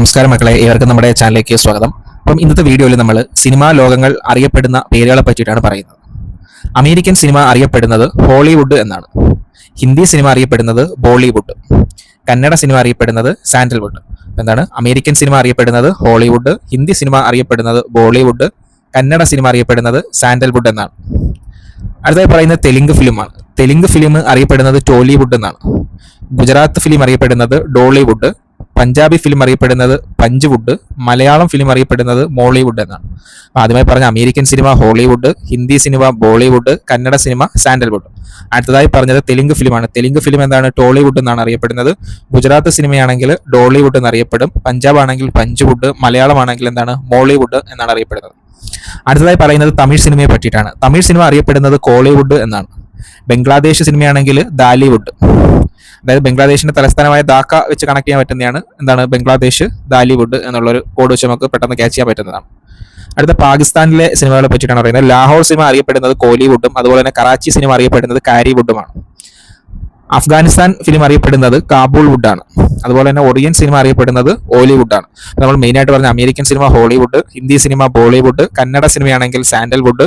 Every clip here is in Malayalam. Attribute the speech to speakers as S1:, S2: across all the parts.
S1: നമസ്കാരം മക്കളെ ഏവർക്കും നമ്മുടെ ചാനലിലേക്ക് സ്വാഗതം. അപ്പം ഇന്നത്തെ വീഡിയോയിൽ നമ്മൾ സിനിമാ ലോകങ്ങൾ അറിയപ്പെടുന്ന പേരുകളെ പറ്റിയിട്ടാണ് പറയുന്നത്. അമേരിക്കൻ സിനിമ അറിയപ്പെടുന്നത് ഹോളിവുഡ് എന്നാണ്. ഹിന്ദി സിനിമ അറിയപ്പെടുന്നത് ബോളിവുഡ്. കന്നഡ സിനിമ അറിയപ്പെടുന്നത് സാൻഡൽവുഡ്. എന്താണ്? അമേരിക്കൻ സിനിമ അറിയപ്പെടുന്നത് ഹോളിവുഡ്. ഹിന്ദി സിനിമ അറിയപ്പെടുന്നത് ബോളിവുഡ്. കന്നഡ സിനിമ അറിയപ്പെടുന്നത് സാൻഡൽവുഡ് എന്നാണ്. അടുത്തായി പറയുന്നത് തെലുങ്ക് ഫിലിമാണ്. തെലുങ്ക് ഫിലിം അറിയപ്പെടുന്നത് ടോളിവുഡ് എന്നാണ്. ഗുജറാത്ത് ഫിലിം അറിയപ്പെടുന്നത് ഡോളിവുഡ്. പഞ്ചാബി ഫിലിം അറിയപ്പെടുന്നത് പഞ്ച്വുഡ് മലയാളം ഫിലിം അറിയപ്പെടുന്നത് മോളിവുഡ് എന്നാണ്. ആദ്യമായി പറഞ്ഞ American cinema Hollywood Hindi cinema Bollywood Kannada cinema Sandalwood. അടുത്തതായി പറഞ്ഞത് തെലുങ്ക് ഫിലിമാണ് തെലുങ്ക് ഫിലിം എന്താണ്? ടോളിവുഡ് എന്നാണ് അറിയപ്പെടുന്നത്. ഗുജറാത്ത് സിനിമയാണെങ്കിൽ ഡോളിവുഡ് എന്നറിയപ്പെടും. പഞ്ചാബ് ആണെങ്കിൽ പഞ്ച്വുഡ് മലയാളം ആണെങ്കിൽ എന്താണ്? മോളിവുഡ് എന്നാണ് അറിയപ്പെടുന്നത്. അടുത്തതായി പറയുന്നത് തമിഴ് സിനിമയെ പറ്റിയിട്ടാണ്. തമിഴ് സിനിമ അറിയപ്പെടുന്നത് കോളിവുഡ് എന്നാണ്. ബംഗ്ലാദേശ് സിനിമയാണെങ്കിൽ ദാലിവുഡ്. അതായത് ബംഗ്ലാദേശിന്റെ തലസ്ഥാനമായ ധാക്ക വെച്ച് കണക്ട് ചെയ്യാൻ പറ്റുന്നതാണ്. എന്താണ്? ബംഗ്ലാദേശ് ദാലിവുഡ് എന്നുള്ളൊരു കോഡ് വെച്ച് നമുക്ക് പെട്ടെന്ന് ക്യാച്ച് ചെയ്യാൻ പറ്റുന്നതാണ്. അടുത്ത പാകിസ്ഥാനിലെ സിനിമകളെ പറ്റിയിട്ടാണ് പറയുന്നത്. ലാഹോർ സിനിമ അറിയപ്പെടുന്നത് കോലിവുഡും അതുപോലെ തന്നെ കറാച്ചി സിനിമ അറിയപ്പെടുന്നത് കാരിവുഡുമാണ്. അഫ്ഗാനിസ്ഥാൻ ഫിലിം അറിയപ്പെടുന്നത് കാബൂൾ വുഡാണ്. അതുപോലെ തന്നെ ഒറിയൻ സിനിമ അറിയപ്പെടുന്നത് ഓലിവുഡാണ് നമ്മൾ മെയിൻ ആയിട്ട് പറഞ്ഞ American cinema Hollywood Hindi cinema Bollywood Kannada സിനിമയാണെങ്കിൽ Sandalwood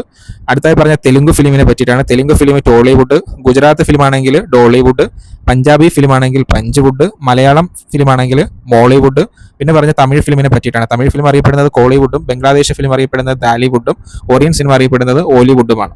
S1: അടുത്തായി പറഞ്ഞ തെലുങ്ക് ഫിലിമിനെ പറ്റിയിട്ടാണ്. Telugu film Tollywood Gujarat film ആണെങ്കിൽ ഡോളിവുഡ് പഞ്ചാബി ഫിലിം ആണെങ്കിൽ പഞ്ച്വുഡ് മലയാളം ഫിലിം ആണെങ്കിൽ മോളിവുഡ് പിന്നെ പറഞ്ഞ തമിഴ് ഫിലിമിനെ പറ്റിയിട്ടാണ്. തമിഴ് ഫിലിം അറിയപ്പെടുന്നത് കോളിവുഡും ബംഗ്ലാദേശ് ഫിലിം അറിയപ്പെടുന്നത് ദാലിവുഡും ഒറിയൻ സിനിമ അറിയപ്പെടുന്നത് ഓലിവുഡുമാണ്